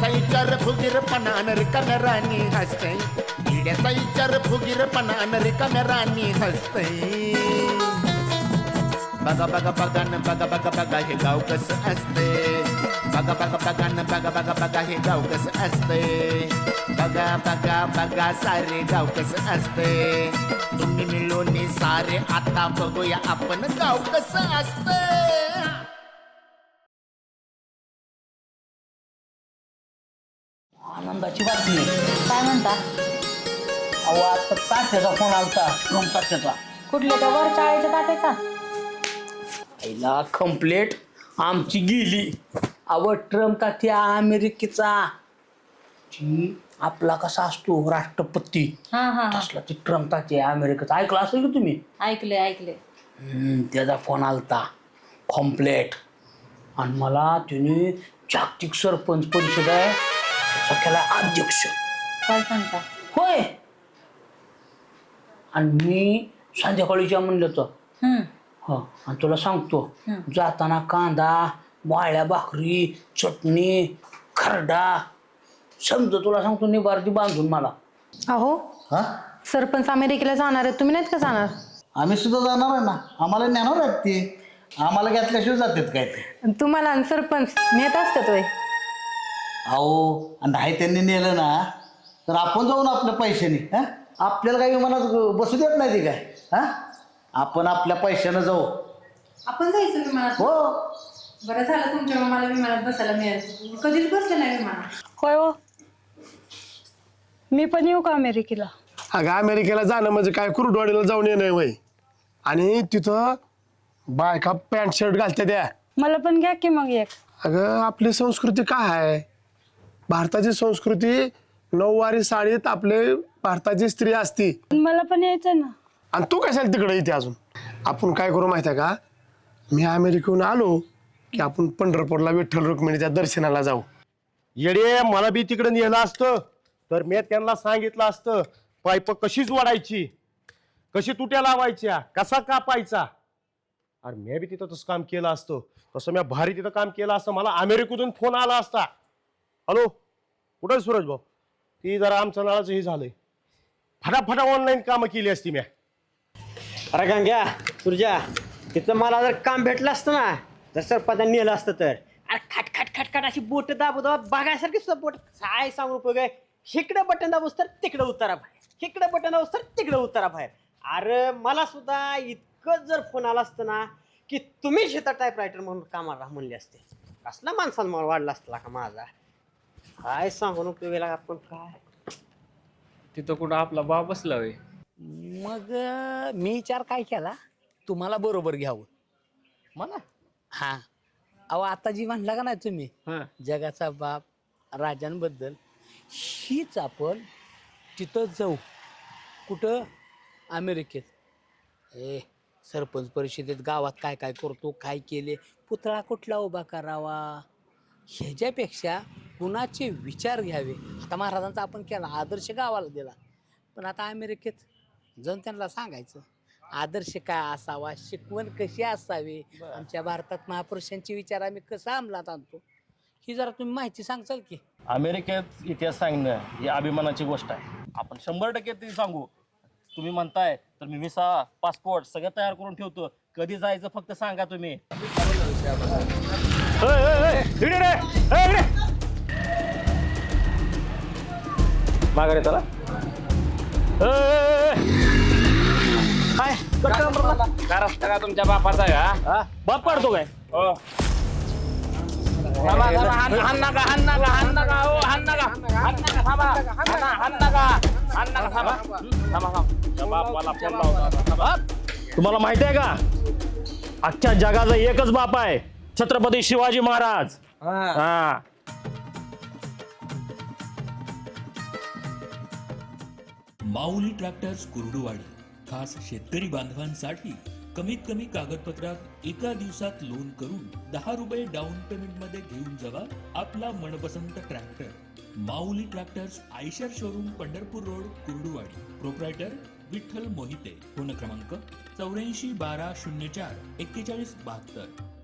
इड्याचा विचार फुगीरपणा रिकाम्या राणी हसते इड्याचा विचार फुगीरपणा रिकाम्या राणी हसते बघा बघा बघा न बघा बघा बघा हे गाव कसं असते बघा बघा बघा न बघा बघा बघा हे गाव कसं असते बघा बघा बघा सारे गाव कसं असते तुम्ही मिळून सारे आता बघूया आपण गाव कसं असतं आनंदाची बातमी काय म्हणता? अहो आता तात्याचा फोन आलता ट्रम्प तात्याचा. कुठल्या त्या वर चाळीच्या तात्याचा आईला कम्प्लेट आमची गेली. अव ट्रम्प तात्या अमेरिकेचा? आपला कसा असतो राष्ट्रपती? हा हा. हा असला ती ट्रम्प तात्या अमेरिकेचा? ऐकलं असेल की तुम्ही? ऐकले ऐकले. हम्म, त्याचा फोन आलता. कॉम्प्लेट आणि मला त्याने जागतिक सरपंच परिषद आहे त्याचा केला अध्यक्ष. काय सांगता? होय. आणि मी संध्याकाळीच्या म्हणलं तर. हम्म. हो आणि तुला सांगतो. जाताना कांदा वाळ्या भाकरी चटणी खरडा समजा तुला सांगतो निबारती बांधून मला. अहो हा? सरपंच अमेरिकेला जाणार आहे तुम्ही नाहीत का जाणार? आम्ही सुद्धा जाणार आहे ना. आम्हाला ज्ञानावर आहेत ते. आम्हाला घेतल्याशिवाय जातात काय ते? तुम्हाला आणि सरपंच नेत असतात वय अहो आणि नाही त्यांनी नेलं ना तर आपण जाऊन आपल्या पैशाने हा? आपल्याला काही विमानात बसू देत नाही ते काय हा? आपण आपल्या पैशानं जाऊ. आपण जायचं विमानात? हो. बरं झालं तुमच्या मला विमानात बसायला मिळालं. कधीच बसले नाही विमानात. होय हो. मी पण येऊ का अमेरिकेला? अगं अमेरिकेला जाणं म्हणजे काय? कुरुडवाडीला जाऊन येणं वय. आणि तिथं बायका पॅन्ट शर्ट घालते त्या. मला पण घ्या की मग एक. अगं आपली संस्कृती काय आहे? भारताची संस्कृती नऊवारी साडीत आपले भारताची स्त्री असती. मला पण यायचं ना. आणि तू कशाला तिकडे येते अजून? आपण काय करू माहिती आहे का? मी अमेरिकेहून आलो की आपण पंढरपूरला विठ्ठल रुक्मिणीच्या दर्शनाला जाऊ. येडे मला बी तिकडे नेलं असतं. तर मी त्यांना सांगितलं असतं पाईप कशी जोडायची कशी तुट्या लावायच्या? कसा कापायचा? अरे मी बी तिथं तसं काम केलं असतं. तसं मी भारी तिथं काम केलं असतं. मला अमेरिकेतून फोन आला असता. हॅलो कुठं आहे सूरज भाऊ ती जरा आमचं नळाचं हे झालंय. फटाफटा ऑनलाईन कामं केली असती म्या. अरे गंग्या तुझ्या तिथं मला जर काम भेटलं असतं ना तर सरपंचाने नेलं असतं तर. अरे खट खट खट खट अशी बोट दाबू दाबा बघायसारखी सुद्धा बोट. काय सांगू उपयोग आहे हिकडं बटन दाबूस तर तिकडं उतारा बाहेर. हिकडं बटन दाबूस तर तिकडं उतारा बाहेर. अरे मला सुद्धा इतकं जर फोन आला असतं ना की तुम्ही शेतात टाईपरायटर म्हणून कामाला राहा म्हणले असते. कसला माणसाला वाढला असतला का माझा? काय सांगून उपयोग आहे आपण काय? तिथं कुठं आपला बाप बसला होय. मग अं, मी विचार काय केला? तुम्हाला बरोबर घ्यावं. मला? हा. अहो आता जी म्हणला का नाही तुम्ही? हा. जगाचा बाप राजांबद्दल हीच आपण तिथं जाऊ. कुठं? अमेरिकेत. ए सरपंच परिषदेत गावात काय काय करतो काय केले? पुतळा कुठला उभा करावा? ह्याच्यापेक्षा कुणाचे विचार घ्यावे? आता महाराजांचा आपण केला आदर्श गावाला दिला. पण आता अमेरिकेत जाऊन त्यांना सांगायचं आदर्श काय असावा शिकवण कशी असावी? आमच्या भारतात महापुरुषांचे विचार आम्ही कसं अंमलात आणतो? ही जरा तुम्ही माहिती सांगचाल की. अमेरिकेत इतिहास सांगणं ही अभिमानाची गोष्ट आहे. आपण शंभर टक्के ती सांगू. तुम्ही म्हणताय तर मी व्हिसा पासपोर्ट सगळं तयार करून ठेवतो. कधी जायचं फक्त सांगा तुम्ही. माघारी चला. काय? काय रस्ता का तुमच्या बापाचा का बाप पाडतो काय? थांबा, थांबा, हाण हाण नका हाण नका हाण नका हो हाण नका. हाण नका थांबा. हाण हाण नका. हाण नका थांबा. थांबा. थांबा त्या बापाला फोन लावतो आता. बाप, तुम्हाला माहिती आहे का? अख्ख्या जगाचा एकच बाप आहे छत्रपती शिवाजी महाराज. हा. माऊली ट्रॅक्टर्स कुर्डुवाडी खास शेतकरी बांधवांसाठी कमीत कमी कागदपत्रात एका दिवसात लोन करून दहा रुपये डाऊन पेमेंटमध्ये घेऊन जावा आपला मनपसंत tractor. Mauli tractors Eicher showroom Pandharpur road Kurduwadi. Proprietor Vitthal Mohite. Phone क्रमांक चौऱ्याऐंशी बारा शून्य चार एक्केचाळीस बहात्तर.